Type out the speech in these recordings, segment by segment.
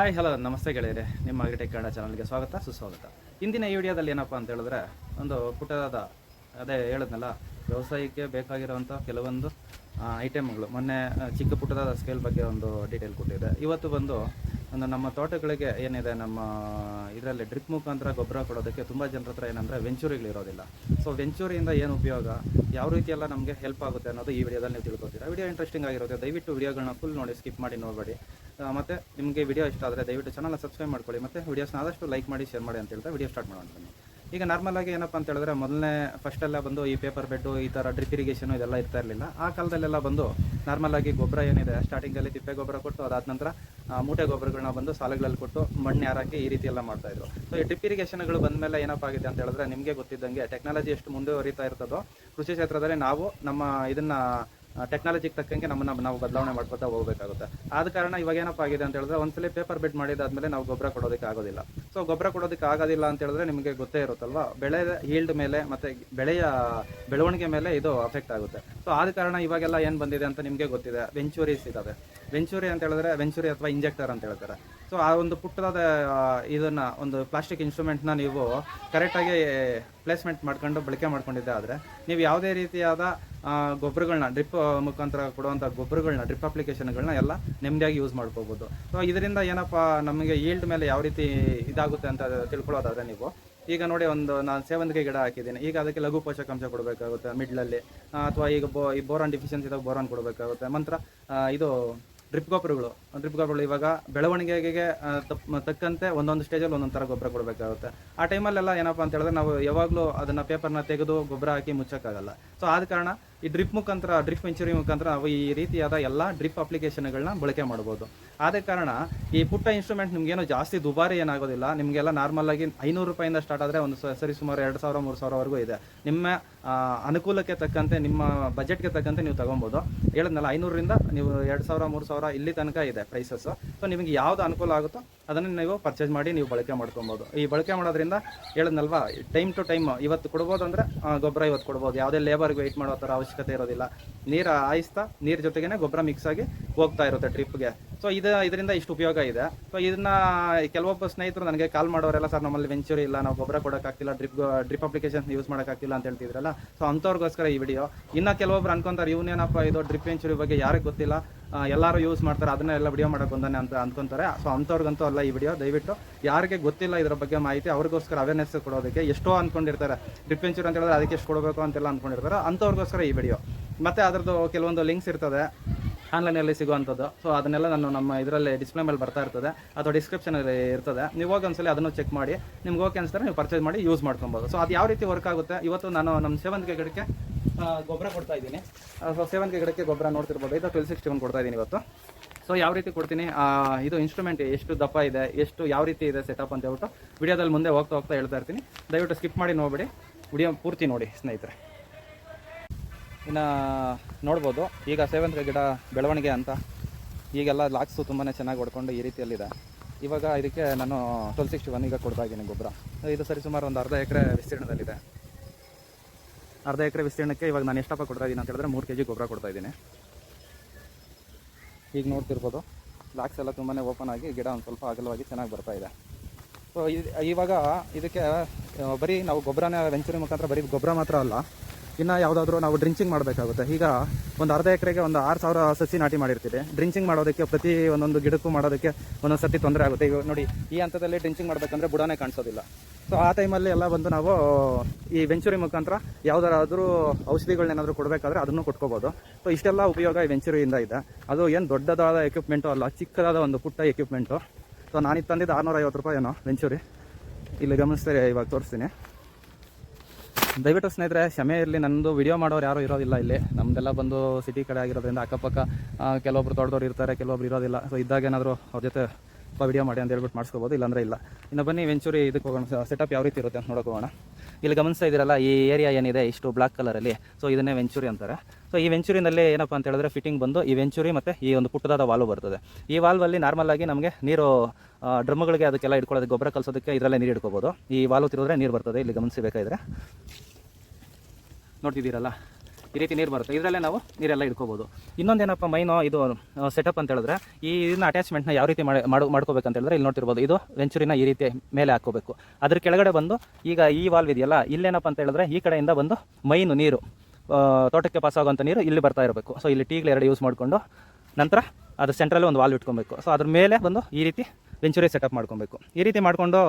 Hi hello ನಮಸ್ತೆ ಗೆಳೆಯರೆ. ನಿಮ್ಮ ಅಗ್ರಿಟೆಕ್ ಕನ್ನಡ ಚಾನಲ್ಗೆ ಸ್ವಾಗತ, ಸುಸ್ವಾಗತ. ಇಂದಿನ ಈ ವಿಡಿಯೋದಲ್ಲಿ ಏನಪ್ಪ ಅಂತ ಹೇಳಿದ್ರೆ, ಒಂದು ಪುಟ್ಟದಾದ, ಅದೇ ಹೇಳಿದ್ನಲ್ಲ, ವ್ಯವಸಾಯಕ್ಕೆ ಬೇಕಾಗಿರುವಂಥ ಕೆಲವೊಂದು ಐಟಮ್ಗಳು ಮೊನ್ನೆ ಚಿಕ್ಕ ಪುಟ್ಟದಾದ ಸ್ಕೇಲ್ ಬಗ್ಗೆ ಒಂದು ಡೀಟೇಲ್ ಕೊಟ್ಟಿದೆ ಇವತ್ತು ಬಂದು ಒಂದು ನಮ್ಮ ತೋಟಗಳಿಗೆ ಏನಿದೆ, ನಮ್ಮ ಇದರಲ್ಲಿ ಡ್ರಿಪ್ ಮುಖಾಂತರ ಗೊಬ್ಬರ ಕೊಡೋದಕ್ಕೆ ತುಂಬ ಜನರ ಹತ್ರ ಏನಂದರೆ ವೆಂಚೂರಿಗಳಿರೋದಿಲ್ಲ ಸೊ ವೆಂಚೂರಿಯಿಂದ ಏನು ಉಪಯೋಗ? ಯಾವ ರೀತಿ ಎಲ್ಲ ನಮಗೆ ಹೆಲ್ಪ್ ಆಗುತ್ತೆ ಅನ್ನೋದು ಈ ವಿಡಿಯೋದಲ್ಲಿ ನೀವು ತಿಳ್ಕೊತೀರಾ? ವಿಡಿಯೋ ಇಂಟ್ರೆಸ್ಟಿಂಗ್ ಆಗಿರುತ್ತೆ, ದಯವಿಟ್ಟು ವಿಡಿಯೋಗಳನ್ನ ಫುಲ್ ನೋಡಿ ಸ್ಕಿಪ್ ಮಾಡಿ, ನೋಡಬೇಡಿ. ಮತ್ತು ನಿಮಗೆ ವಿಡಿಯೋ ಇಷ್ಟ ಆದರೆ ದಯವಿಟ್ಟು ಚಾನಲ್ನ ಸಬ್ಸ್ಕ್ರೈಬ್ ಮಾಡ್ಕೊಳ್ಳಿ, ಮತ್ತು ವಿಡಿಯೋಸ್ನ ಆದಷ್ಟು ಲೈಕ್ ಮಾಡಿ ಶೇರ್ ಮಾಡಿ ಅಂತ ಹೇಳ್ತಾ ವಿಡಿಯೋ ಸ್ಟಾರ್ಟ್ ಮಾಡೋಣ ಈಗ ನಾರ್ಮಲ್ ಆಗಿ ಏನಪ್ಪ ಅಂತ ಹೇಳಿದ್ರೆ ಮೊದಲನೇ ಫಸ್ಟ್ ಎಲ್ಲ ಬಂದು ಈ ಪೇಪರ್ ಬೆಡ್ಡು ಈ ಥರ ಡ್ರಿಪ್ ಇರಿಗೇಷನ್ ಇದೆಲ್ಲ ಇರ್ತಾ ಇರಲಿಲ್ಲ. ಆ ಕಾಲದಲ್ಲೆಲ್ಲ ಬಂದು ನಾರ್ಮಲ್ ಆಗಿ ಗೊಬ್ಬರ ಏನಿದೆ ಸ್ಟಾರ್ಟಿಂಗಲ್ಲಿ ತಿಪ್ಪೆ ಗೊಬ್ಬರ ಕೊಟ್ಟು, ಅದಾದ ನಂತರ ಮೂಟೆ ಗೊಬ್ಬರಗಳನ್ನ ಬಂದು ಸಾಲುಗಳಲ್ಲಿ ಕೊಟ್ಟು ಮಣ್ಣು ಯಾರಾಕಿ ಈ ರೀತಿ ಎಲ್ಲ ಮಾಡ್ತಾ ಇದ್ರು. ಸೊ ಈ ಡ್ರಿಪ್ ಇರಿಗೇಷನ್ಗಳು ಬಂದ ಮೇಲೆ ಏನಪ್ಪ ಆಗಿದೆ ಅಂತ ಹೇಳಿದ್ರೆ ನಿಮಗೆ ಗೊತ್ತಿದ್ದಂಗೆ ಟೆಕ್ನಾಲಜಿ ಎಷ್ಟು ಮುಂದುವರಿತಾ ಇರ್ತದೋ, ಕೃಷಿ ಕ್ಷೇತ್ರದಲ್ಲಿ ನಾವು ನಮ್ಮ ಇದನ್ನ ಟೆಕ್ನಾಲಜಿಗೆ ತಕ್ಕಂಗೆ ನಮ್ಮನ್ನ ನಾವು ಬದಲಾವಣೆ ಮಾಡ್ಕೊತಾ ಹೋಗಬೇಕಾಗುತ್ತೆ. ಆದ ಕಾರಣ ಇವಾಗ ಏನಪ್ಪ ಆಗಿದೆ ಅಂತ ಹೇಳಿದ್ರೆ ಒಂದ್ಸಲಿ ಪೇಪರ್ ಬೆಡ್ ಮಾಡಿದಾದ್ಮೇಲೆ ನಾವು ಗೊಬ್ಬರ ಕೊಡೋದಕ್ಕೆ ಆಗೋದಿಲ್ಲ. ಸೊ ಗೊಬ್ಬರ ಕೊಡೋದಕ್ಕೆ ಆಗೋದಿಲ್ಲ ಅಂತ ಹೇಳಿದ್ರೆ ನಿಮಗೆ ಗೊತ್ತೇ ಇರುತ್ತಲ್ವಾ? ಬೆಳೆ ಹೀಲ್ಡ್ ಮೇಲೆ ಮತ್ತೆ ಬೆಳೆಯ ಬೆಳವಣಿಗೆ ಮೇಲೆ ಇದು ಅಫೆಕ್ಟ್ ಆಗುತ್ತೆ. ಸೊ ಆದ ಕಾರಣ ಇವಾಗೆಲ್ಲ ಏನು ಬಂದಿದೆ ಅಂತ ನಿಮಗೆ ಗೊತ್ತಿದೆ. ವೆಂಚೂರೀಸ್ ಇದ್ದಾವೆ ವೆಂಚೂರಿ ಅಂತ ಹೇಳಿದ್ರೆ ವೆಂಚೂರಿ ಅಥವಾ ಇಂಜೆಕ್ಟರ್ ಅಂತ ಹೇಳ್ತಾರೆ. ಸೊ ಆ ಒಂದು ಪುಟ್ಟದಾದ ಇದನ್ನ, ಒಂದು ಪ್ಲಾಸ್ಟಿಕ್ ಇನ್ಸ್ಟ್ರೂಮೆಂಟ್ನ ನೀವು ಕರೆಕ್ಟಾಗಿ ಪ್ಲೇಸ್ಮೆಂಟ್ ಮಾಡ್ಕೊಂಡು ಬಳಕೆ ಮಾಡ್ಕೊಂಡಿದ್ದೆ ಆದರೆ, ನೀವು ಯಾವುದೇ ರೀತಿಯಾದ ಗೊಬ್ಬರಗಳನ್ನ ಡ್ರಿಪ್ ಮುಖಾಂತರ ಕೊಡುವಂಥ ಗೊಬ್ಬರಗಳನ್ನ ಡ್ರಿಪ್ ಅಪ್ಲಿಕೇಶನ್ಗಳನ್ನ ಎಲ್ಲ ನೆಮ್ಮದಿಯಾಗಿ ಯೂಸ್ ಮಾಡ್ಕೋಬೋದು. ಸೊ ಇದರಿಂದ ಏನಪ್ಪ, ನಮಗೆ ಈಲ್ಡ್ ಮೇಲೆ ಯಾವ ರೀತಿ ಇದಾಗುತ್ತೆ ಅಂತ ತಿಳ್ಕೊಳ್ಳೋದಾದ್ರೆ ನೀವು, ಈಗ ನೋಡಿ ಒಂದು ನಾನು ಸೇವಂತಿಗೆ ಗಿಡ ಹಾಕಿದ್ದೀನಿ. ಈಗ ಅದಕ್ಕೆ ಲಘು ಪೋಷಕಾಂಶ ಕೊಡಬೇಕಾಗುತ್ತೆ ಮಿಡ್ಲಲ್ಲಿ ಅಥವಾ ಈಗ ಬೋ, ಈ ಬೋರಾನ್ ಡಿಫಿಷಿಯನ್ಸಿ ಇದ್ದಾಗ ಬೋರಾನ್ ಕೊಡಬೇಕಾಗುತ್ತೆ. ನಂತರ ಇದು ಡ್ರಿಪ್ ಗೊಬ್ಬರಗಳು. ಗೊಬ್ಬರಗಳು ಇವಾಗ ಬೆಳವಣಿಗೆಗೆ ತಕ್ಕಂತೆ ಒಂದೊಂದು ಸ್ಟೇಜಲ್ಲಿ ಒಂದೊಂದು ಥರ ಗೊಬ್ಬರ ಕೊಡಬೇಕಾಗುತ್ತೆ. ಆ ಟೈಮಲ್ಲೆಲ್ಲ ಏನಪ್ಪ ಅಂತ ಹೇಳಿದ್ರೆ ನಾವು ಯಾವಾಗಲೂ ಅದನ್ನ ಪೇಪರ್ನ ತೆಗೆದು ಗೊಬ್ಬರ ಹಾಕಿ ಮುಚ್ಚೋಕ್ಕಾಗಲ್ಲ. ಸೊ ಆದ ಕಾರಣ ಈ ಡ್ರಿಪ್ ಮುಖಾಂತರ, ಡ್ರಿಪ್ ವೆಂಚುರಿ ಮುಖಾಂತರ ನಾವು ಈ ರೀತಿಯಾದ ಎಲ್ಲ ಡ್ರಿಪ್ ಅಪ್ಲಿಕೇಶನ್ಗಳನ್ನ ಬಳಕೆ ಮಾಡ್ಬೋದು. ಆದ ಕಾರಣ ಈ ಪುಟ್ಟ ಇನ್ಸ್ಟ್ರೂಮೆಂಟ್ ನಿಮಗೇನು ಜಾಸ್ತಿ ದುಬಾರಿ ಏನಾಗೋದಿಲ್ಲ. ನಿಮಗೆಲ್ಲ ನಾರ್ಮಲ್ ಆಗಿ ಐನೂರು ರೂಪಾಯಿಂದ ಸ್ಟಾರ್ಟ್ ಆದರೆ ಒಂದು ಸರಿ ಸುಮಾರು ಎರಡು ಸಾವಿರ, ಮೂರು ಸಾವಿರವರೆಗೂ ಇದೆ. ನಿಮ್ಮ ಅನುಕೂಲಕ್ಕೆ ತಕ್ಕಂತೆ, ನಿಮ್ಮ ಬಜೆಟ್ಗೆ ತಕ್ಕಂತೆ ನೀವು ತಗೊಬೋದು. ಹೇಳಿದ್ನಲ್ಲ, ಐನೂರರಿಂದ ನೀವು ಎರಡು ಸಾವಿರ, ಮೂರು ಸಾವಿರ ಇಲ್ಲಿ ತನಕ ಇದೆ. ಪ್ರೈಸಸ್ ಸೊ ನಿಮಗೆ ಯಾವ್ದು ಅನುಕೂಲ ಆಗುತ್ತೋ ಅದನ್ನು ನೀವು ಪರ್ಚೇಸ್ ಮಾಡಿ ನೀವು ಬಳಕೆ ಮಾಡ್ಕೊಬೋದು. ಈ ಬಳಕೆ ಮಾಡೋದ್ರಿಂದ ಹೇಳಿದ್ನಲ್ವಾ ಟೈಮ್ ಟು ಟೈಮ್ ಇವತ್ತು ಕೊಡ್ಬೋದು ಅಂದ್ರೆ ಗೊಬ್ಬರ ಇವತ್ತು ಕೊಡ್ಬೋದು. ಯಾವುದೇ ಲೇಬರ್ಗೆ ವೆಯ್ಟ್ ಮಾಡೋ ಥರ ಅವಶ್ಯಕತೆ ಇರೋದಿಲ್ಲ. ನೀರು ಆಯಿಸ್ತಾ ನೀರು ಜೊತೆಗೇನೆ ಗೊಬ್ಬರ ಮಿಕ್ಸ್ ಆಗಿ ಹೋಗ್ತಾ ಇರುತ್ತೆ ಟ್ರಿಪ್ಗೆ ಸೊ ಇದು, ಇದರಿಂದ ಇಷ್ಟು ಉಪಯೋಗ ಇದೆ. ಸೊ ಇದನ್ನ ಕೆಲವೊಬ್ಬ ಸ್ನೇಹಿತರು ನನಗೆ ಕಾಲ್ ಮಾಡೋರೆಲ್ಲ, ಸರ್, ನಮ್ಮಲ್ಲಿ ವೆಂಚೂರಿ ಇಲ್ಲ, ನಾವು ಗೊಬ್ಬರ ಕೊಡೋಕ್ಕಾಗ್ತಿಲ್ಲ ಡ್ರಿಪ್ ಡ್ರಿಪ್ ಅಪ್ಲಿಕೇಶನ್ ಯೂಸ್ ಮಾಡೋಕ್ಕಾಗ್ತಿಲ್ಲ ಅಂತ ಹೇಳ್ತಿದ್ರಲ್ಲ. ಸೊ ಅಂಥವ್ರಿಗೋಸ್ಕರ ಈ ವಿಡಿಯೋ ಇನ್ನು ಕೆಲವೊಬ್ರು ಅನ್ಕೊಂತಾರೆ, ಇವನೇನಪ್ಪ ಇದು ಡ್ರಿಪ್ ವೆಂಚೂರಿ ಬಗ್ಗೆ ಯಾರಿಗೆ ಗೊತ್ತಿಲ್ಲ? ಎಲ್ಲರೂ ಯೂಸ್ ಮಾಡ್ತಾರೆ, ಅದನ್ನ ಎಲ್ಲ ವಿಡಿಯೋ ಮಾಡಕ್ಕೆ ಬಂದಾನೆ ಅಂತ ಅಂದ್ಕೊಂತಾರೆ ಸೊ ಅಂಥವ್ರಿಗಂತೂ ಅಲ್ಲ ಈ ವಿಡಿಯೋ ದಯವಿಟ್ಟು ಯಾರಿಗೆ ಗೊತ್ತಿಲ್ಲ ಇದರ ಬಗ್ಗೆ ಮಾಹಿತಿ, ಅವ್ರಿಗೋಸ್ಕರ ಅವೇರ್ನೆಸ್ ಕೊಡೋದಕ್ಕೆ ಎಷ್ಟೋ ಅನ್ಕೊಂಡಿರ್ತಾರೆ. ವೆಂಚೂರಿ ಅಂತ ಹೇಳಿದ್ರೆ ಅದಕ್ಕೆ ಎಷ್ಟು ಕೊಡಬೇಕು ಅಂತೆಲ್ಲ ಅನ್ಕೊಂಡಿರ್ತಾರೆ. ಅಂಥವ್ರಿಗೋಸ್ಕರ ಈ ವಿಡಿಯೋ ಮತ್ತೆ ಅದರದ್ದು ಕೆಲವೊಂದು ಲಿಂಕ್ಸ್ ಇರ್ತದೆ. ಆನ್ಲೈನಲ್ಲಿ ಸಿಗುವಂಥದ್ದು. ಸೊ ಅದನ್ನೆಲ್ಲ ನಾನು ನಮ್ಮ ಇದರಲ್ಲಿ ಡಿಸ್ಪ್ಲೇ ಮೇಲೆ ಬರ್ತಾ ಇರ್ತದೆ. ಅಥವಾ ಡಿಸ್ಕ್ರಿಪ್ಷನಲ್ಲಿ ಇರ್ತದೆ. ನೀವು ಹೋಗಿ ಒಂದ್ಸಲಿ ಅದನ್ನು ಚೆಕ್ ಮಾಡಿ. ನಿಮ್ಗೆ ಓಕೆ ಅನಿಸ್ತಾರೆ, ನೀವು ಪರ್ಚೇಸ್ ಮಾಡಿ ಯೂಸ್ ಮಾಡ್ಕೊಬೋದು. ಸೊ ಅದು ಯಾವ ರೀತಿ ವರ್ಕ್ ಆಗುತ್ತೆ? ಇವತ್ತು ನಾನು ನಮ್ಮ ಸೇವಂತಿಗೆ ಗಿಡಕ್ಕೆ ಗೊಬ್ಬರ ಕೊಡ್ತಾ ಇದ್ದೀನಿ. ಸೊ ಸೇವಂತಿಗೆ ಗಿಡಕ್ಕೆ ಗೊಬ್ಬರ ನೋಡ್ತಿರ್ಬೋದು. ಇದು ಟ್ವೆಲ್ ಸಿಕ್ಸ್ಟಿ ಒನ್ ಕೊಡ್ತಾ ಇದ್ದೀನಿ ಇವತ್ತು. ಸೊ ಯಾವ ರೀತಿ ಕೊಡ್ತೀನಿ? ಇದು ಇನ್ಸ್ಟ್ರೂಮೆಂಟ್ ಎಷ್ಟು ದಪ್ಪ ಇದೆ, ಎಷ್ಟು ಯಾವ ರೀತಿ ಇದೆ ಸೆಟಪ್ ಅಂತ ಹೇಳ್ಬಿಟ್ಟು ವಿಡಿಯೋದಲ್ಲಿ ಮುಂದೆ ಹೋಗ್ತಾ ಹೋಗ್ತಾ ಹೇಳ್ತಾ ಇರ್ತೀನಿ. ದಯವಿಟ್ಟು ಸ್ಕಿಪ್ ಮಾಡಿ ನೋಡಿಬಿಡಿ. ವಿಡಿಯೋ ಪೂರ್ತಿ ನೋಡಿ ಸ್ನೇಹಿತರೆ. ಇನ್ನು ನೋಡ್ಬೋದು, ಈಗ ಸೇವಂತಿಗೆ ಗಿಡ ಬೆಳವಣಿಗೆ ಅಂತ. ಈಗೆಲ್ಲ ಲಾಕ್ಸು ತುಂಬಾ ಚೆನ್ನಾಗಿ ಹೊಡ್ಕೊಂಡು ಈ ರೀತಿಯಲ್ಲಿದೆ. ಇವಾಗ ಇದಕ್ಕೆ ನಾನು ಟ್ವೆಲ್ ಸಿಕ್ಸ್ಟಿ ಒನ್ ಈಗ ಕೊಡ್ತಾ ಇದ್ದೀನಿ ಗೊಬ್ಬರ. ಇದು ಸರಿ ಸುಮಾರು ಒಂದು ಅರ್ಧ ಎಕರೆ ವಿಸ್ತೀರ್ಣದಲ್ಲಿದೆ. ಅರ್ಧ ಎಕರೆ ವಿಸ್ತೀರ್ಣಕ್ಕೆ ಇವಾಗ ನಾನು ಎಷ್ಟಪ್ಪ ಕೊಡ್ತಾ ಇದ್ದೀನಿ ಅಂತ ಹೇಳಿದ್ರೆ ಮೂರು ಕೆ ಜಿ ಗೊಬ್ಬರ ಕೊಡ್ತಾ ಇದ್ದೀನಿ. ಈಗ ನೋಡ್ತಿರ್ಬೋದು ಲಾಕ್ಸ್ ಎಲ್ಲ ತುಂಬಾ ಓಪನ್ ಆಗಿ ಗಿಡ ಒಂದು ಸ್ವಲ್ಪ ಅಗಲವಾಗಿ ಚೆನ್ನಾಗಿ ಬರ್ತಾ ಇದೆ. ಸೊ ಇವಾಗ ಇದಕ್ಕೆ ಬರೀ ನಾವು ಗೊಬ್ಬರನ ವೆಂಚೂರಿ ಮುಖಾಂತರ ಬರೀ ಗೊಬ್ಬರ ಮಾತ್ರ ಅಲ್ಲ, ಇನ್ನು ಯಾವುದಾದ್ರೂ ನಾವು ಡ್ರಿಂಚಿಂಗ್ ಮಾಡಬೇಕಾಗುತ್ತೆ. ಈಗ ಒಂದು ಅರ್ಧ ಎಕರೆಗೆ ಒಂದು ಆರು ಸಾವಿರ ಸಸಿ ನಾಟಿ ಮಾಡಿರ್ತೀವಿ. ಡ್ರಿಂಚಿಂಗ್ ಮಾಡೋದಕ್ಕೆ ಪ್ರತಿ ಒಂದೊಂದು ಗಿಡಕ್ಕೂ ಮಾಡೋದಕ್ಕೆ ಒಂದೊಂದು ಸರ್ತಿ ತೊಂದರೆ ಆಗುತ್ತೆ. ಈಗ ನೋಡಿ, ಈ ಹಂತದಲ್ಲಿ ಡ್ರಿಂಚಿಂಗ್ ಮಾಡಬೇಕಂದ್ರೆ ಬುಡನೇ ಕಾಣಿಸೋದಿಲ್ಲ. ಸೊ ಆ ಟೈಮಲ್ಲಿ ಎಲ್ಲ ಬಂದು ನಾವು ಈ ವೆಂಚುರಿ ಮುಖಾಂತರ ಯಾವುದಾದ್ರೂ ಔಷಧಿಗಳನ್ನೇನಾದರೂ ಕೊಡಬೇಕಾದ್ರೆ ಅದನ್ನು ಕೊಟ್ಕೋಬೋದು. ಸೊ ಇಷ್ಟೆಲ್ಲ ಉಪಯೋಗ ಈ ವೆಂಚುರಿಯಿಂದ ಇದೆ. ಅದು ಏನು ದೊಡ್ಡದಾದ ಎಕ್ವಿಪ್ಮೆಂಟು ಅಲ್ಲ, ಚಿಕ್ಕದಾದ ಒಂದು ಪುಟ್ಟ ಎಕ್ವಿಪ್ಮೆಂಟು ಸೊ ನಾನು ತಂದಿದ್ದು ಆರುನೂರ ಐವತ್ತು ರೂಪಾಯಿ ಏನೋ ವೆಂಚೂರಿ ಇಲ್ಲಿ ಗಮನಿಸ್ತಾರೆ, ಇವಾಗ ತೋರಿಸ್ತೀನಿ. ದಯವಿಟ್ಟು ಸ್ನೇಹಿತರೆ, ಕ್ಷಮೆ ಇರಲಿ ನಂದು ವಿಡಿಯೋ ಮಾಡೋರು ಯಾರೂ ಇರೋದಿಲ್ಲ ಇಲ್ಲಿ. ನಮ್ದೆಲ್ಲ ಬಂದು ಸಿಟಿ ಕಡೆ ಆಗಿರೋದ್ರಿಂದ ಅಕ್ಕಪಕ್ಕ ಕೆಲವೊಬ್ರು ದೊಡ್ಡದವ್ರು ಇರ್ತಾರೆ, ಕೆಲವೊಬ್ರು ಇರೋದಿಲ್ಲ. ಸೊ ಇದ್ದಾಗ ಏನಾದರೂ ಅವ್ರ ಜೊತೆ ಸ್ವಲ್ಪ ವಿಡಿಯೋ ಮಾಡಿ ಅಂತ ಹೇಳ್ಬಿಟ್ಟು ಮಾಡಿಸ್ಕೋಬೋದು, ಇಲ್ಲಾಂದ್ರೆ ಇಲ್ಲ. ಇನ್ನು ಬನ್ನಿ ವೆಂಚೂರಿ ಇದಕ್ಕೆ ಹೋಗೋಣ. ಸೆಟಪ್ ಯಾವ ರೀತಿ ಇರುತ್ತೆ ಅಂತ ನೋಡೋಕೆ ಹೋಗೋಣ. ಇಲ್ಲಿ ಗಮನಿಸ್ತಾ ಇದ್ದೀರಲ್ಲ, ಈ ಏರಿಯಾ ಏನಿದೆ, ಇಷ್ಟು ಬ್ಲಾಕ್ ಕಲರಲ್ಲಿ ಸೊ ಇದನ್ನೇ ವೆಂಚೂರಿ ಅಂತಾರೆ. ಸೊ ಈ ವೆಂಚೂರಿನಲ್ಲಿ ಏನಪ್ಪ ಅಂತ ಹೇಳಿದ್ರೆ ಫಿಟ್ಟಿಂಗ್ ಬಂದು ಈ ವೆಂಚೂರಿ ಮತ್ತು ಈ ಒಂದು ಪುಟ್ಟದಾದ ವಾಲ್ವ್ ಬರ್ತದೆ. ಈ ವಾಲ್ವಲ್ಲಿ ನಾರ್ಮಲ್ ಆಗಿ ನಮಗೆ ನೀರು ಡ್ರಮ್ಗಳಿಗೆ ಅದಕ್ಕೆಲ್ಲ ಇಟ್ಕೊಳ್ಳೋದಕ್ಕೆ ಗೊಬ್ಬರ ಕಲಿಸೋದಕ್ಕೆ ಇದರಲ್ಲೇ ನೀರು ಇಟ್ಕೋಬೋದು. ಈ ವಾಲ್ವ್ ತಿರೋದ್ರೆ ನೀರು ಬರ್ತದೆ. ಇಲ್ಲಿ ಗಮನಿಸಬೇಕಾದ್ರೆ. ನೋಡ್ತಿದ್ದೀರಲ್ಲ? ಈ ರೀತಿ ನೀರು ಬರುತ್ತೆ. ಇದರಲ್ಲೇ ನಾವು ನೀರೆಲ್ಲ ಇಟ್ಕೋಬೋದು. ಇನ್ನೊಂದೇನಪ್ಪ ಮೈನು ಇದು ಸೆಟಪ್ ಅಂತ ಹೇಳಿದ್ರೆ, ಈ ಇದನ್ನ ಅಟ್ಯಾಚ್ಮೆಂಟ್ನ ಯಾವ ರೀತಿ ಮಾಡಿ, ಮಾಡು, ಮಾಡ್ಕೋಬೇಕಂತ ಹೇಳಿದ್ರೆ ಇಲ್ಲಿ ನೋಡ್ತಿರ್ಬೋದು. ಇದು ವೆಂಚೂರಿನ ಈ ರೀತಿ ಮೇಲೆ ಹಾಕೋಬೇಕು ಅದ್ರ ಕೆಳಗಡೆ ಬಂದು ಈಗ ಈ ವಾಲ್ವ್ ಇದೆಯಲ್ಲ, ಇಲ್ಲೇನಪ್ಪ ಅಂತ ಹೇಳಿದ್ರೆ ಈ ಕಡೆಯಿಂದ ಬಂದು ಮೈನು ನೀರು ತೋಟಕ್ಕೆ ಪಾಸ್ ಆಗುವಂಥ ನೀರು ಇಲ್ಲಿ ಬರ್ತಾ ಇರಬೇಕು. ಸೊ ಇಲ್ಲಿ ಟೀಗ್ಲೆ ಎರಡು ಯೂಸ್ ಮಾಡಿಕೊಂಡು ನಂತರ ಅದು ಸೆಂಟ್ರಲ್ಲಿ ಒಂದು ವಾಲ್ ಇಟ್ಕೊಬೇಕು. ಸೊ ಅದ್ರ ಮೇಲೆ ಬಂದು ಈ ರೀತಿ ವೆಂಚುರಿ ಸೆಟಪ್ ಮಾಡ್ಕೊಬೇಕು. ಈ ರೀತಿ ಮಾಡಿಕೊಂಡು,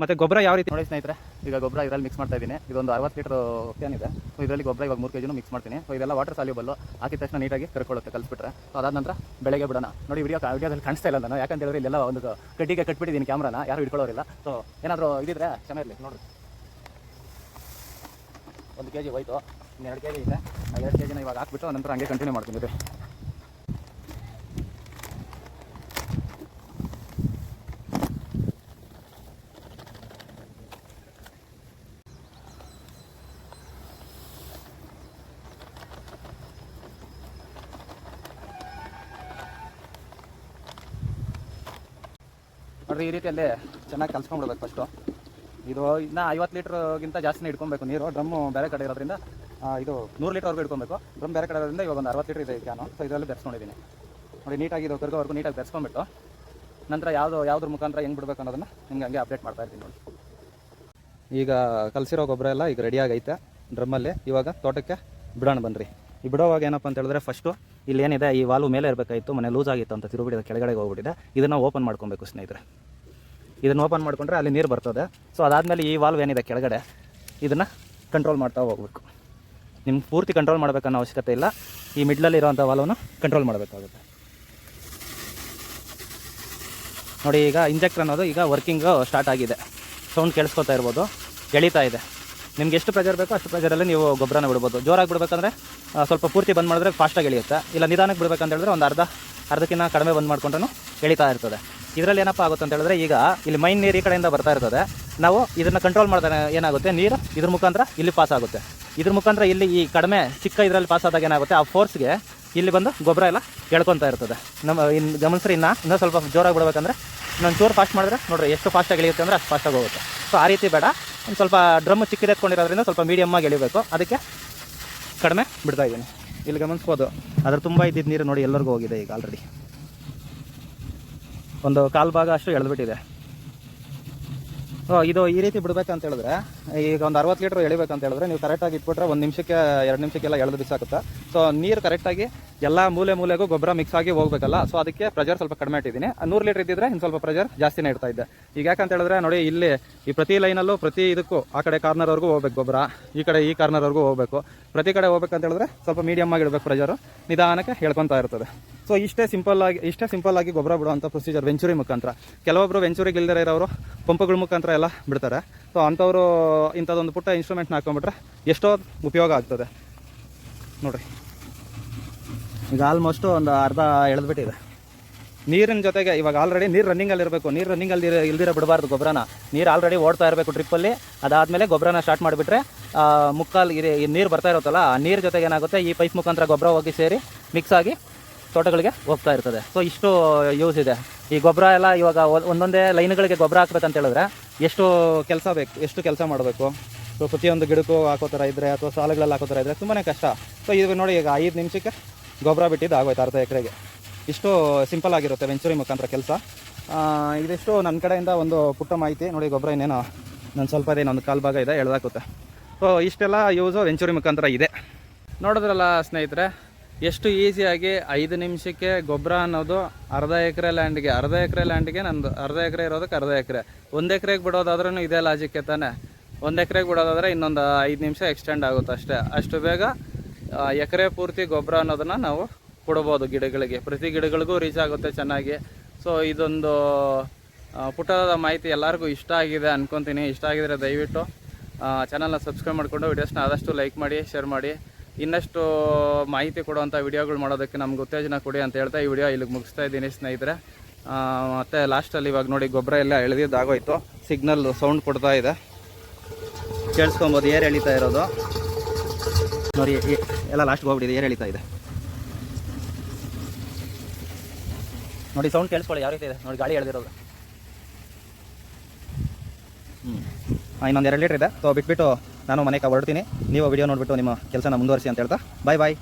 ಮತ್ತೆ ಗೊಬ್ಬರ ಯಾವ ರೀತಿ ನೋಡಿ ಸ್ನೇಹಿತರೆ, ಈಗ ಗೊಬ್ಬರ ಇದರಲ್ಲಿ ಮಿಕ್ಸ್ ಮಾಡ್ತಾ ಇದ್ದೀನಿ. ಇದೊಂದು ಅರವತ್ತು ಲೀಟರ್ ಕ್ಯಾನ್ ಇದೆ. ಸೊ ಇದರಲ್ಲಿ ಗೊಬ್ಬರ ಇವಾಗ ಮೂರು ಕೆ ಜಿನೂ ಮಿಕ್ಸ್ ಮಾಡ್ತೀನಿ. ಸೊ ಇದೆಲ್ಲ ವಾಟರ್ ಸಾಲ್ಯೂಬಲ್ಲು ಹಾಕಿದ ತಕ್ಷಣ ನೀಟಾಗಿ ಕರ್ಕೊಳ್ಳುತ್ತೆ, ಕಲಿಸ್ಬಿಟ್ರೆ. ಸೊ ಅದಾದ ನಂತರ ಬೆಳಗ್ಗೆ ಬಿಡೋಣ. ನೋಡಿ ವಿಡಿಯೋ ವಿಡಿಯೋದಲ್ಲಿ ಕಾಣಿಸ್ತಾ ಇಲ್ಲ ನಾನು. ಯಾಕಂತ ಹೇಳಿದ್ರೆ ಇಲ್ಲೆಲ್ಲ ಒಂದು ಕಡ್ಡಿಗೆ ಕಟ್ಬಿಟ್ಟಿದ್ದೀನಿ ಕ್ಯಾಮ್ರಾನ ಯಾರು ಇಟ್ಕೊಳ್ಳೋರಿಲ್ಲ ಸೊ ಏನಾದರೂ ಇದಿದ್ರೆ ಚೆನ್ನಾಗಿರಲಿ ನೋಡಿ ಒಂದು ಕೆ ಜಿ ಹೋಯ್ತು. ಎರಡು ಕೆ ಜಿ ಇದೆ ಎರಡು ಕೆ ಜಿನ ಇವಾಗ ಹಾಕ್ಬಿಟ್ಟು ನಂತರ ಹಂಗೆ ಕಂಟಿನ್ಯೂ ಮಾಡ್ತೀನಿ. ನೋಡ್ರಿ ಈ ರೀತಿಯಲ್ಲಿ ಚೆನ್ನಾಗಿ ಕಲ್ಸ್ಕೊಂಡ್ಬಿಡ್ಬೇಕು ಫಸ್ಟು ಇದು ಇನ್ನು ಐವತ್ತು ಲೀಟ್ರ್ಗಿಂತ ಜಾಸ್ತಿನೇ ಇಟ್ಕೊಬೇಕು ನೀರು. ಡ್ರಮ್ಮು ಬೇರೆ ಕಡೆ ಇರೋದ್ರಿಂದ ಇದು ನೂರು ಲೀಟರ್ವರೆಗೂ ಇಟ್ಕೊಬೇಕು ಡ್ರಮ್ ಬೇರೆ ಕಡೆ ಇರೋದ್ರಿಂದ ಇವಾಗ ಒಂದು ಅರವತ್ತು ಲೀಟ್ರ್ ಇದೆ ಕ್ಯಾನು ಸೊ ಇದರಲ್ಲಿ ಬೆರೆಸ್ಕೊಂಡಿದ್ದೀನಿ ನೋಡಿ, ನೀಟಾಗಿ ಇದು ಕರ್ಗೋವರೆಗೂ ನೀಟಾಗಿ ಬೆರೆಸ್ಕೊಂಡ್ಬಿಟ್ಟು, ನಂತರ ಯಾವುದು, ಯಾವುದ್ರ ಮುಖಾಂತರ ಹೆಂಗೆ ಬಿಡ್ಬೇಕು ಅನ್ನೋದನ್ನು ನಿಮ್ಗೆ ಹಂಗೆ ಅಪ್ಡೇಟ್ ಮಾಡ್ತಾ ಇರ್ತೀನಿ ನೋಡಿ. ಈಗ ಕಲಸಿರೋ ಗೊಬ್ಬರ ಎಲ್ಲ ಈಗ ರೆಡಿಯಾಗೈತೆ ಡ್ರಮ್ಮಲ್ಲಿ ಇವಾಗ ತೋಟಕ್ಕೆ ಬಿಡೋಣ ಬನ್ನಿರಿ ಈ ಬಿಡೋವಾಗ ಏನಪ್ಪ ಅಂತ ಹೇಳಿದ್ರೆ ಫಸ್ಟು ಇಲ್ಲಿ ಏನಿದೆ, ಈ ವಾಲ್ವ್ ಮೇಲೆ ಇರಬೇಕಾಯಿತು, ಮನೆ ಲೂಸ್ ಆಗಿತ್ತು ಅಂತ ತಿರುಗಿಬಿಟ್ಟಿದೆ ಕೆಳಗಡೆ ಹೋಗ್ಬಿಟ್ಟಿದೆ. ಇದನ್ನು ಓಪನ್ ಮಾಡ್ಕೊಬೇಕು ಸ್ನೇಹಿತರೆ. ಇದನ್ನು ಓಪನ್ ಮಾಡಿಕೊಂಡ್ರೆ ಅಲ್ಲಿ ನೀರು ಬರ್ತದೆ. ಸೊ ಅದಾದಮೇಲೆ ಈ ವಾಲ್ವ್ ಏನಿದೆ ಕೆಳಗಡೆ, ಇದನ್ನು ಕಂಟ್ರೋಲ್ ಮಾಡ್ತಾ ಹೋಗ್ಬೇಕು. ನಿಮ್ಮ ಪೂರ್ತಿ ಕಂಟ್ರೋಲ್ ಮಾಡಬೇಕನ್ನೋ ಅವಶ್ಯಕತೆ ಇಲ್ಲ. ಈ ಮಿಡ್ಲಲ್ಲಿ ಇರೋವಂಥ ವಾಲ್ವನ್ನ ಕಂಟ್ರೋಲ್ ಮಾಡಬೇಕಾಗುತ್ತೆ. ನೋಡಿ, ಈಗ ಇಂಜೆಕ್ಟರ್ ಅನ್ನೋದು ಈಗ ವರ್ಕಿಂಗು ಸ್ಟಾರ್ಟ್ ಆಗಿದೆ. ಸೌಂಡ್ ಕೇಳಿಸ್ಕೊತಾ ಇರ್ಬೋದು. ಎಳಿತಾ ಇದೆ. ನಿಮ್ಗೆ ಎಷ್ಟು ಪ್ರೆಜರ್ ಬೇಕೋ ಅಷ್ಟು ಪ್ರೆಜರಲ್ಲಿ ನೀವು ಗೊಬ್ಬರನ ಬಿಡ್ಬೋದು. ಜೋರಾಗಿ ಬಿಡಬೇಕಂದ್ರೆ ಸ್ವಲ್ಪ ಪೂರ್ತಿ ಬಂದ್ ಮಾಡಿದ್ರೆ ಫಾಸ್ಟಾಗಿ ಎಳೆಯುತ್ತೆ. ಇಲ್ಲ, ನಿಧಾನಕ್ಕೆ ಬಿಡಬೇಕಂತ ಹೇಳಿದ್ರೆ ಒಂದು ಅರ್ಧ ಅರ್ಧಕ್ಕಿಂತ ಕಡಿಮೆ ಬಂದ್ ಮಾಡ್ಕೊಂಡ್ರೂ ಎಳಿತಾ ಇರ್ತದೆ. ಇದರಲ್ಲಿ ಏನಪ್ಪ ಆಗುತ್ತೆ ಅಂತ ಹೇಳಿದ್ರೆ, ಈಗ ಇಲ್ಲಿ ಮೈನ್ ನೀರು ಈ ಕಡೆಯಿಂದ ಬರ್ತಾ ಇರ್ತದೆ. ನಾವು ಇದನ್ನು ಕಂಟ್ರೋಲ್ ಮಾಡಿದಾಗ ಏನಾಗುತ್ತೆ? ನೀರು ಇದ್ರ ಮುಖಾಂತರ ಇಲ್ಲಿ ಪಾಸ್ ಆಗುತ್ತೆ. ಇದ್ರ ಮುಖಾಂತರ ಇಲ್ಲಿ ಈ ಕಡಿಮೆ, ಚಿಕ್ಕ ಇದರಲ್ಲಿ ಪಾಸ್ ಆದಾಗ ಏನಾಗುತ್ತೆ? ಆ ಫೋರ್ಸ್ಗೆ ಇಲ್ಲಿ ಬಂದು ಗೊಬ್ಬರ ಎಲ್ಲ ಎಳ್ಕೊತಾ ಇರ್ತದೆ. ನಮ್ಮ ಇನ್ನು ಗಮನಿಸ್ರಿ ಇನ್ನು, ಇನ್ನೂ ಸ್ವಲ್ಪ ಜೋರಾಗಿ ಬಿಡಬೇಕಂದ್ರೆ, ಇನ್ನೊಂದು ಚೂರು ಫಾಸ್ಟ್ ಮಾಡಿದ್ರೆ, ನೋಡಿರಿ, ಎಷ್ಟು ಫಾಸ್ಟಾಗಿ ಇಳಿಯುತ್ತೆ ಅಂದರೆ ಅಷ್ಟು ಫಾಸ್ಟಾಗಿ ಹೋಗುತ್ತೆ. ಸೊ ಆ ರೀತಿ ಬೇಡ. ಒಂದು ಸ್ವಲ್ಪ ಡ್ರಮ್ ಚಿಕ್ಕದೆತ್ಕೊಂಡಿರೋದ್ರಿಂದ ಸ್ವಲ್ಪ ಮೀಡಿಯಮ್ ಆಗಿ ಎಳಿಬೇಕು. ಅದಕ್ಕೆ ಕಡಿಮೆ ಬಿಡ್ತಾ ಇದ್ದೀನಿ. ಇಲ್ಲಿ ಗಮನಿಸ್ಬೋದು. ಅದ್ರ ತುಂಬ ಇದ್ದಿದ್ದು ನೀರು ನೋಡಿ ಎಲ್ಲರಿಗೂ ಹೋಗಿದೆ ಈಗ ಆಲ್ರೆಡಿ ಒಂದು ಕಾಲು ಭಾಗ ಅಷ್ಟು ಎಳೆದ್ಬಿಟ್ಟಿದೆ. ಓ, ಇದು ಈ ರೀತಿ ಬಿಡ್ಬೇಕಂತ ಹೇಳಿದ್ರೆ ಈಗ ಒಂದು ಅರವತ್ತು ಲೀಟ್ರ್ ಎಳಿಬೇಕಂತ ಹೇಳಿದ್ರೆ ನೀವು ಕರೆಕ್ಟಾಗಿ ಇಟ್ಬಿಟ್ರೆ ಒಂದು ನಿಮಿಷಕ್ಕೆ, ಎರಡು ನಿಮಿಷಕ್ಕೆಲ್ಲ ಎಳೆದು ಬಿಸಾಕುತ್ತೆ. ಸೊ ನೀರು ಕರೆಕ್ಟಾಗಿ ಎಲ್ಲ ಮೂಲೆ ಮೂಲೆಗೂ ಗೊಬ್ಬರ ಮಿಕ್ಸ್ ಆಗಿ ಹೋಗ್ಬೇಕಲ್ಲ. ಸೊ ಅದಕ್ಕೆ ಪ್ರೆಜರ್ ಸ್ವಲ್ಪ ಕಡಿಮೆ ಇಟ್ಟಿದ್ದೀನಿ. ನೂರು ಲೀಟ್ರ್ ಇದ್ದಿದ್ರೆ ಇನ್ನು ಸ್ವಲ್ಪ ಪ್ರೆಜರ್ ಜಾಸ್ತಿನೇ ಇಡ್ತಾ ಇದ್ದೆ. ಈಗ ಯಾಕಂತ ಹೇಳಿದ್ರೆ ನೋಡಿ, ಇಲ್ಲಿ ಈ ಪ್ರತಿ ಲೈನಲ್ಲೂ ಪ್ರತಿ ಇದಕ್ಕೂ ಆ ಕಡೆ ಕಾರ್ನರ್ವರೆಗೂ ಹೋಗ್ಬೇಕು ಗೊಬ್ಬರ. ಈ ಕಡೆ ಈ ಕಾರ್ನರ್ವರೆಗೂ ಹೋಗಬೇಕು. ಪ್ರತಿ ಕಡೆ ಹೋಗ್ಬೇಕಂತ ಹೇಳಿದ್ರೆ ಸ್ವಲ್ಪ ಮೀಡಿಯಮ್ ಆಗಿ ಇಡಬೇಕು ಪ್ರೆಜರು ನಿಧಾನಕ್ಕೆ ಹೇಳ್ಕೊತಾ ಇರ್ತದೆ. ಸೊ ಇಷ್ಟೇ ಸಿಂಪಲ್ ಆಗಿ, ಇಷ್ಟೇ ಸಿಂಪಲ್ ಆಗಿ ಗೊಬ್ಬರ ಬಿಡುವಂಥ ಪ್ರೊಸೀಜರ್ ವೆಂಚುರಿ ಮುಖಾಂತರ. ಕೆಲವೊಬ್ಬರು ವೆಂಚೂರಿಗೆ ಇಲ್ದಿರ ಇರೋರು, ಪಂಪ್ಗಳ ಮುಖಾಂತರ ಎಲ್ಲ ಬಿಡ್ತಾರೆ. ಸೊ ಅಂಥವ್ರು ಇಂಥದ್ದೊಂದು ಪುಟ್ಟ ಇನ್ಸ್ಟ್ರೂಮೆಂಟ್ನ ಹಾಕೊಂಡ್ಬಿಟ್ರೆ ಎಷ್ಟೋ ಉಪಯೋಗ ಆಗ್ತದೆ. ನೋಡ್ರಿ. ಈಗ ಆಲ್ಮೋಸ್ಟು ಒಂದು ಅರ್ಧ ಎಳೆದ್ಬಿಟ್ಟಿದೆ. ನೀರಿನ ಜೊತೆಗೆ ಇವಾಗ ಆಲ್ರೆಡಿ ನೀರು ರನ್ನಿಂಗಲ್ಲಿ ಇರಬೇಕು. ನೀರು ರನ್ನಿಂಗಲ್ಲಿ ಇಲ್ದಿರ ಬಿಡಬಾರ್ದು ಗೊಬ್ಬರನ ನೀರು ಆಲ್ರೆಡಿ ಓಡ್ತಾ ಇರಬೇಕು ಟ್ರಿಪ್ಪಲ್ಲಿ ಅದಾದಮೇಲೆ ಗೊಬ್ಬರನ ಸ್ಟಾರ್ಟ್ ಮಾಡಿಬಿಟ್ರೆ ಮುಕ್ಕಾಲು ಈ ನೀರು ಬರ್ತಾ ಇರುತ್ತಲ್ಲ, ಆ ನೀರು ಜೊತೆಗೆ ಏನಾಗುತ್ತೆ, ಈ ಪೈಪ್ ಮುಖಾಂತರ ಗೊಬ್ಬರ ಹೋಗಿ ಸೇರಿ ಮಿಕ್ಸ್ ಆಗಿ ತೋಟಗಳಿಗೆ ಹೋಗ್ತಾ ಇರ್ತದೆ. ಸೊ ಇಷ್ಟು ಯೂಸ್ ಇದೆ. ಈ ಗೊಬ್ಬರ ಎಲ್ಲ ಇವಾಗ ಒಂದೊಂದೇ ಲೈನ್ಗಳಿಗೆ ಗೊಬ್ಬರ ಹಾಕ್ಬೇಕಂತ ಹೇಳಿದ್ರೆ ಎಷ್ಟು ಕೆಲಸ ಬೇಕು, ಎಷ್ಟು ಕೆಲಸ ಮಾಡಬೇಕು? ಸೊ ಪ್ರತಿಯೊಂದು ಗಿಡಕ್ಕೂ ಹಾಕೋ ಥರ ಇದ್ದರೆ ಅಥವಾ ಸಾಲುಗಳಲ್ಲಿ ಹಾಕೋ ಥರ ಇದ್ದರೆ ತುಂಬಾ ಕಷ್ಟ. ಸೊ ಇದು ನೋಡಿ ಈಗ ಐದು ನಿಮಿಷಕ್ಕೆ ಗೊಬ್ಬರ ಬಿಟ್ಟಿದ್ದು ಆಗೋಯ್ತು ಅರ್ಧ ಎಕರೆಗೆ. ಇಷ್ಟು ಸಿಂಪಲ್ ಆಗಿರುತ್ತೆ ವೆಂಚುರಿ ಮುಖಾಂತರ ಕೆಲಸ. ಇದಿಷ್ಟು ನನ್ನ ಕಡೆಯಿಂದ ಒಂದು ಪುಟ್ಟ ಮಾಹಿತಿ. ನೋಡಿ ಗೊಬ್ಬರ ಇನ್ನೇನೋ ನನ್ನ ಸ್ವಲ್ಪ ಒಂದು ಕಾಲು ಭಾಗ ಇದೆ, ಎಳ್ದಾಕುತ್ತೆ. ಸೊ ಇಷ್ಟೆಲ್ಲ ಯೂಸು ವೆಂಚುರಿ ಮುಖಾಂತರ ಇದೆ. ನೋಡಿದ್ರಲ್ಲ ಸ್ನೇಹಿತರೆ ಎಷ್ಟು ಈಸಿಯಾಗಿ ಐದು ನಿಮಿಷಕ್ಕೆ ಗೊಬ್ಬರ ಅನ್ನೋದು ಅರ್ಧ ಎಕರೆ ಲ್ಯಾಂಡ್ಗೆ ಅರ್ಧ ಎಕರೆ ಲ್ಯಾಂಡ್ಗೆ ನಂದು ಅರ್ಧ ಎಕರೆ ಇರೋದಕ್ಕೆ ಅರ್ಧ ಎಕರೆ. ಒಂದು ಎಕರೆಗೆ ಬಿಡೋದಾದ್ರೂ ಇದೇ ಲಾಜಿಕ್ಕೆ ತಾನೆ. ಒಂದು ಎಕರೆಗೆ ಬಿಡೋದಾದ್ರೆ ಇನ್ನೊಂದು ಐದು ನಿಮಿಷ ಎಕ್ಸ್ಟೆಂಡ್ ಆಗುತ್ತೆ ಅಷ್ಟೇ. ಅಷ್ಟು ಬೇಗ ಎಕರೆ ಪೂರ್ತಿ ಗೊಬ್ಬರ ಅನ್ನೋದನ್ನು ನಾವು ಕೊಡ್ಬೋದು ಗಿಡಗಳಿಗೆ. ಪ್ರತಿ ಗಿಡಗಳಿಗೂ ರೀಚ್ ಆಗುತ್ತೆ ಚೆನ್ನಾಗಿ. ಸೊ ಇದೊಂದು ಪುಟದ ಮಾಹಿತಿ ಎಲ್ಲರಿಗೂ ಇಷ್ಟ ಆಗಿದೆ ಅನ್ಕೊತೀನಿ. ಇಷ್ಟ ಆಗಿದ್ರೆ ದಯವಿಟ್ಟು ಚಾನಲ್ನ ಸಬ್ಸ್ಕ್ರೈಬ್ ಮಾಡಿಕೊಂಡು ವೀಡಿಯೋಸ್ನ ಆದಷ್ಟು ಲೈಕ್ ಮಾಡಿ ಶೇರ್ ಮಾಡಿ. ಇನ್ನಷ್ಟು ಮಾಹಿತಿ ಕೊಡುವಂಥ ವಿಡಿಯೋಗಳು ಮಾಡೋದಕ್ಕೆ ನಮ್ಗೆ ಉತ್ತೇಜನ ಕೊಡಿ ಅಂತ ಹೇಳ್ತಾ ಈ ವಿಡಿಯೋ ಇಲ್ಲಿಗೆ ಮುಗಿಸ್ತಾ ಇದ್ದೀನಿ ಸ್ನೇಹಿತರೆ. ಮತ್ತು ಲಾಸ್ಟಲ್ಲಿ ಇವಾಗ ನೋಡಿ ಗೊಬ್ಬರ ಎಲ್ಲ ಎಳೆದಿದ್ದಾಗೋಯ್ತು. ಸಿಗ್ನಲ್ ಸೌಂಡ್ ಕೊಡ್ತಾ ಇದೆ. ಕೇಳಿಸ್ಕೊಬೋದು, ಏರ್ ಎಳಿತಾ ಇರೋದು. ನೋಡಿ ಎಲ್ಲ ಲಾಸ್ಟ್ಗೆ ಹೋಗ್ಬಿಟ್ಟಿದೆ, ಏರ್ ಎಳಿತಾ ಇದೆ. ನೋಡಿ ಸೌಂಡ್ ಕೇಳಿಸ್ಕೊಳ್ಳಿ, ಯಾವ ರೀತಿ ಇದೆ? ನೋಡಿ ಗಾಡಿ ಎಳೆದಿರೋದು. ಹ್ಞೂ ಇನ್ನೊಂದು ಎರಡು ಲೀಟ್ರ್ ಇದೆ. ಸೊ ಬಿಟ್ಬಿಟ್ಟು ನಾನು ಮನೆಗೆ ಹೊರಡ್ತೀನಿ. ನೀವು ವಿಡಿಯೋ ನೋಡಿಬಿಟ್ಟು ನಿಮ್ಮ ಕೆಲಸನ ಮುಂದುವರಿಸಿ ಅಂತ ಹೇಳ್ತಾ. ಬಾಯ್ ಬಾಯ್